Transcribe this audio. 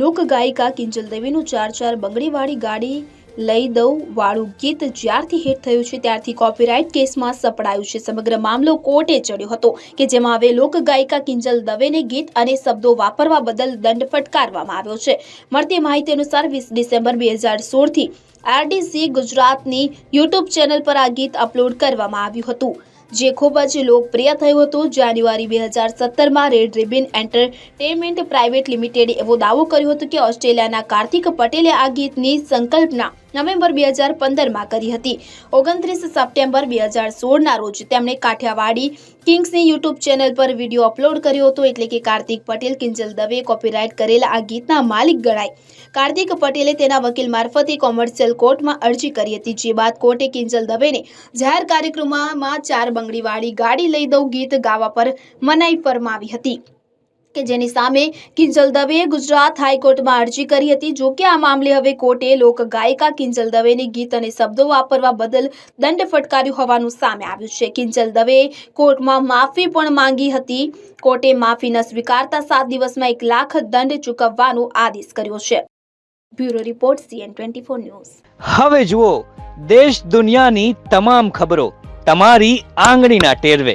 લોકગાયિકા કિંજલ દેવીનું ચાર ચાર બંગડીવાળી ગાડી લઈ દઉં વાળું ગીત જ્યારથી હિટ થયું છે, ત્યારથી કોપીરાઇટ કેસમાં સપડાયું છે. સમગ્ર મામલો કોર્ટે ચડ્યો હતો કે જેમાં હવે લોકગાયિકા કિંજલ દવેને ગીત અને શબ્દો વાપરવા બદલ દંડ ફટકારવામાં આવ્યો છે. મળતી માહિતી અનુસાર વીસ ડિસેમ્બર બે હજાર સોળથી આરડીસી ગુજરાતની યુટ્યુબ ચેનલ પર આ ગીત અપલોડ કરવામાં આવ્યું હતું. જે ખૂબ જ લોકપ્રિય થયું હતું. જાન્યુઆરી બે હજાર સત્તરમાં રેડ રિબિન એન્ટરટેનમેન્ટ પ્રાઇવેટ લિમિટેડે એવો દાવો કર્યો હતો કે ઓસ્ટ્રેલિયાના કાર્તિક પટેલે આ ગીતની સંકલ્પના નવેમ્બર બે હજાર પંદરમાં કરી હતી. ઓગણત્રીસ સપ્ટેમ્બર બે હજાર સોળના રોજ તેમણે કાઠિયાવાડી કિંગ્સની યુટ્યુબ ચેનલ પર વીડિયો અપલોડ કર્યો હતો એટલે કે કાર્તિક પટેલ, કિંજલ દવે કોપીરાઇટ કરેલા આ ગીતના માલિક ગણાય. કાર્તિક પટેલે તેના વકીલ મારફતે કોમર્શિયલ કોર્ટમાં અરજી કરી હતી, જે બાદ કોર્ટે કિંજલ દવેને જાહેર કાર્યક્રમમાં ચાર બંગડીવાળી ગાડી લઈ દઉં ગીત ગાવા પર મનાઈ ફરમાવી હતી. કે જેની સામે કિંજલ દવેએ ગુજરાત હાઈકોર્ટમાં અરજી કરી હતી. જો કે આ મામલે હવે કોર્ટે લોક ગાયિકા કિંજલ દવેને ગીત અને શબ્દો વાપરવા બદલ દંડ ફટકાર્યો હોવાનું સામે આવ્યું છે. કિંજલ દવે કોર્ટમાં માફી પણ માંગી હતી. કોર્ટે માફી ન સ્વીકારતા સાત દિવસમાં એક લાખ દંડ ચૂકવવાનો આદેશ કર્યો છે. Bureau report C N twenty news. હવે જુઓ, દેશ દુનિયાની તમામ ખબરો તમારી આંગળીના ટેરવે.